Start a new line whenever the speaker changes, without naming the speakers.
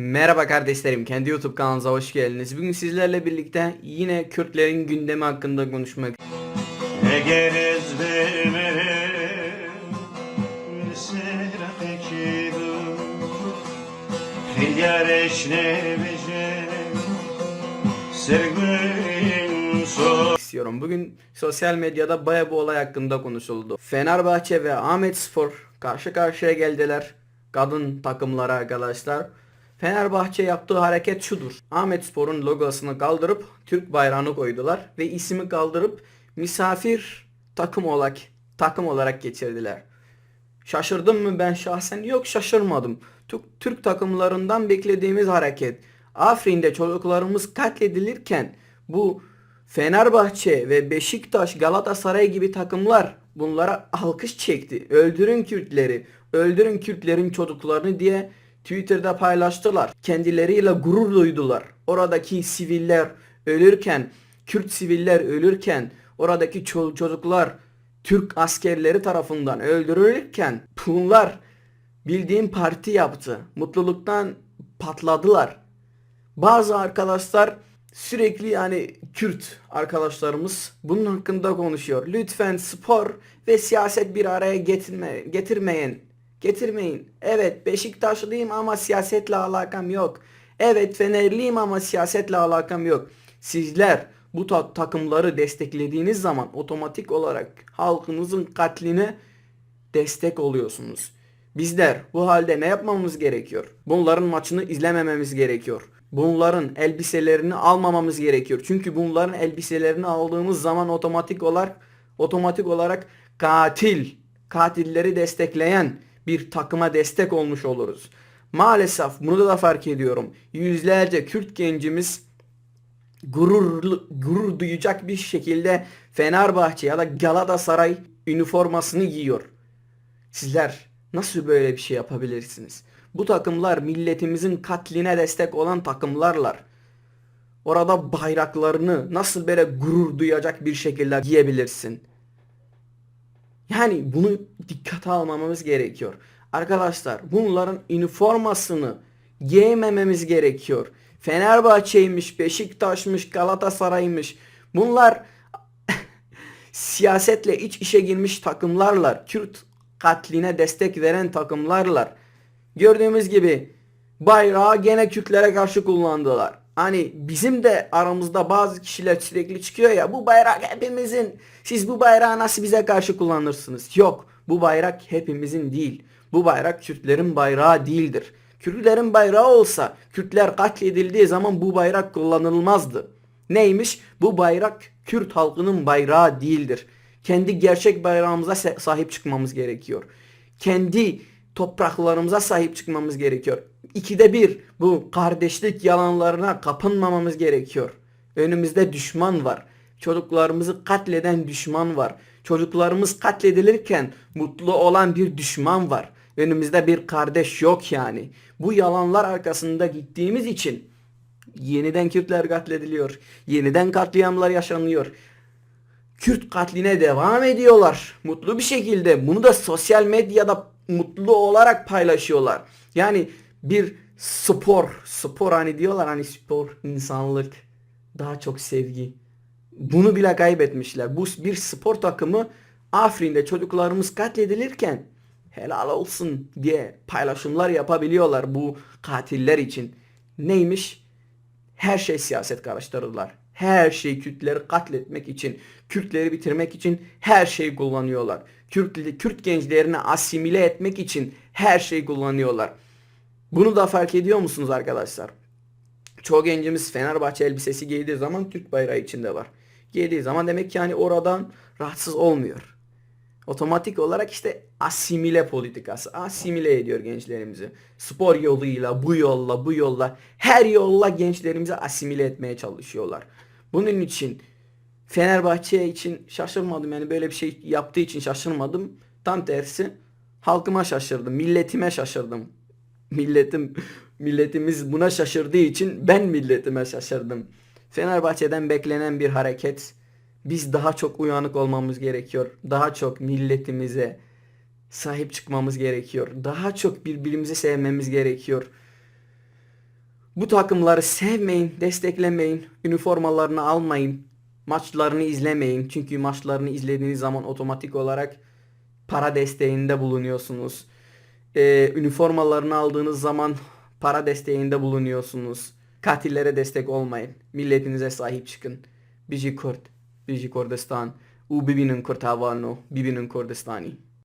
Merhaba kardeşlerim, kendi YouTube kanalınıza hoş geldiniz. Bugün sizlerle birlikte yine Kürtlerin gündemi hakkında konuşmak
bu eşne
istiyorum. Bugün sosyal medyada baya bu olay hakkında konuşuldu. Fenerbahçe ve Ahmet Spor karşı karşıya geldiler. Kadın takımlara arkadaşlar. Fenerbahçe yaptığı hareket şudur. Ahmet Spor'un logosunu kaldırıp Türk bayrağını koydular ve ismi kaldırıp misafir takım olarak takım olarak geçirdiler. Şaşırdım mı ben şahsen? Yok şaşırmadım. Türk, Türk takımlarından beklediğimiz hareket. Afrin'de çocuklarımız katledilirken bu Fenerbahçe ve Beşiktaş, Galatasaray gibi takımlar bunlara alkış çekti. Öldürün Kürtleri, öldürün Kürtlerin çocuklarını diye Twitter'da paylaştılar. Kendileriyle gurur duydular. Oradaki siviller ölürken, Kürt siviller ölürken, oradaki ço- çocuklar Türk askerleri tarafından öldürülürken bunlar bildiğim parti yaptı. Mutluluktan patladılar. Bazı arkadaşlar sürekli yani Kürt arkadaşlarımız bunun hakkında konuşuyor. Lütfen spor ve siyaset bir araya getirme, getirmeyin. Getirmeyin. Evet Beşiktaşlıyım ama siyasetle alakam yok. Evet Fenerliyim ama siyasetle alakam yok. Sizler bu ta- takımları desteklediğiniz zaman otomatik olarak halkınızın katline destek oluyorsunuz. Bizler bu halde ne yapmamız gerekiyor? Bunların maçını izlemememiz gerekiyor. Bunların elbiselerini almamamız gerekiyor. Çünkü bunların elbiselerini aldığımız zaman otomatik olarak otomatik olarak katil, katilleri destekleyen bir takıma destek olmuş oluruz. Maalesef bunu da fark ediyorum. Yüzlerce Kürt gencimiz gururlu, gurur duyacak bir şekilde Fenerbahçe ya da Galatasaray üniformasını giyiyor. Sizler nasıl böyle bir şey yapabilirsiniz? Bu takımlar milletimizin katline destek olan takımlarlar. Orada bayraklarını nasıl böyle gurur duyacak bir şekilde giyebilirsin? Yani bunu dikkate almamamız gerekiyor. Arkadaşlar bunların üniformasını giymememiz gerekiyor. Fenerbahçe'ymiş, Beşiktaş'mış, Galatasaray'mış. Bunlar siyasetle iç işe girmiş takımlarlar. Kürt katline destek veren takımlarlar. Gördüğümüz gibi bayrağı gene Kürtlere karşı kullandılar. Hani bizim de aramızda bazı kişiler sürekli çıkıyor ya bu bayrak hepimizin. Siz bu bayrağı nasıl bize karşı kullanırsınız? Yok bu bayrak hepimizin değil. Bu bayrak Kürtlerin bayrağı değildir. Kürtlerin bayrağı olsa Kürtler katledildiği zaman bu bayrak kullanılmazdı. Neymiş? Bu bayrak Kürt halkının bayrağı değildir. Kendi gerçek bayrağımıza sahip çıkmamız gerekiyor. Kendi topraklarımıza sahip çıkmamız gerekiyor. İkide bir bu kardeşlik yalanlarına kapınmamamız gerekiyor. Önümüzde düşman var. Çocuklarımızı katleden düşman var. Çocuklarımız katledilirken mutlu olan bir düşman var. Önümüzde bir kardeş yok yani. Bu yalanlar arkasında gittiğimiz için yeniden Kürtler katlediliyor. Yeniden katliamlar yaşanıyor. Kürt katline devam ediyorlar. Mutlu bir şekilde. Bunu da sosyal medyada mutlu olarak paylaşıyorlar. Yani bir spor, spor hani diyorlar hani spor, insanlık, daha çok sevgi. Bunu bile kaybetmişler. Bu bir spor takımı Afrin'de çocuklarımız katledilirken helal olsun diye paylaşımlar yapabiliyorlar bu katiller için. Neymiş? Her şey siyaset karıştırdılar. Her şey Kürtleri katletmek için, Kürtleri bitirmek için her şeyi kullanıyorlar. Kürt, Kürt gençlerini asimile etmek için her şeyi kullanıyorlar. Bunu da fark ediyor musunuz arkadaşlar? Çoğu gencimiz Fenerbahçe elbisesi giydiği zaman Türk bayrağı içinde var. Giydiği zaman demek ki yani oradan rahatsız olmuyor. Otomatik olarak işte asimile politikası. Asimile ediyor gençlerimizi. Spor yoluyla, bu yolla, bu yolla, her yolla gençlerimizi asimile etmeye çalışıyorlar. Bunun için Fenerbahçe için şaşırmadım. Yani böyle bir şey yaptığı için şaşırmadım. Tam tersi halkıma şaşırdım. Milletime şaşırdım. Milletim milletimiz buna şaşırdığı için ben milletime şaşırdım. Fenerbahçe'den beklenen bir hareket. Biz daha çok uyanık olmamız gerekiyor. Daha çok milletimize sahip çıkmamız gerekiyor. Daha çok birbirimizi sevmemiz gerekiyor. Bu takımları sevmeyin, desteklemeyin, üniformalarını almayın, maçlarını izlemeyin. Çünkü maçlarını izlediğiniz zaman otomatik olarak para desteğinde bulunuyorsunuz. Ee, üniformalarını aldığınız zaman para desteğinde bulunuyorsunuz. Katillere destek olmayın. Milletinize sahip çıkın. Biji Kurt, Biji Kurdistan, u bibinin Kurtavano, bibinin Kurdistani.